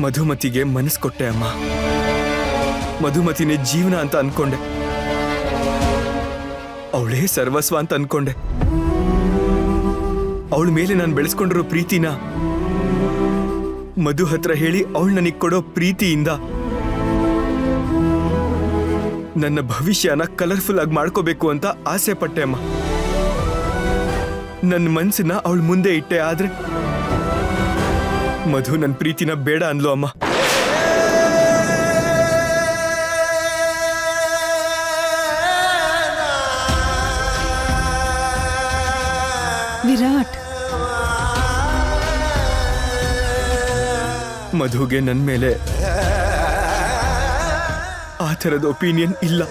ಮಧುಮತಿಗೆ ಮನಸ್ಸು ಕೊಟ್ಟೆ ಅಮ್ಮ. ಮಧುಮತಿನೇ ಜೀವನ ಅಂತ ಅನ್ಕೊಂಡೆ. ಅವಳೇ ಸರ್ವಸ್ವ ಅಂತ ಅನ್ಕೊಂಡೆ. ಅವಳ ಮೇಲೆ ನಾನು ಬೆಳೆಸ್ಕೊಂಡಿರೋ ಪ್ರೀತಿನ ಮಧು ಹತ್ರ ಹೇಳಿ ಅವಳು ನನಗೆ ಕೊಡೋ ಪ್ರೀತಿಯಿಂದ ನನ್ನ ಭವಿಷ್ಯನ ಕಲರ್ಫುಲ್ ಆಗಿ ಮಾಡ್ಕೋಬೇಕು ಅಂತ ಆಸೆ ಪಟ್ಟೆ ಅಮ್ಮ. ನನ್ನ ಮನಸ್ಸನ್ನ ಅವಳ ಮುಂದೆ ಇಟ್ಟೆ ಆದ್ರೆ ಮಧು ನನ್ನ ಪ್ರೀತಿನ ಬೇಡ ಅನ್ಲು ಅಮ್ಮ. ವಿರಾಟ್. ಮಧುಗೆ ನನ್ನ ಮೇಲೆ ಆ ಥರದ ಒಪಿನಿಯನ್ ಇಲ್ಲ.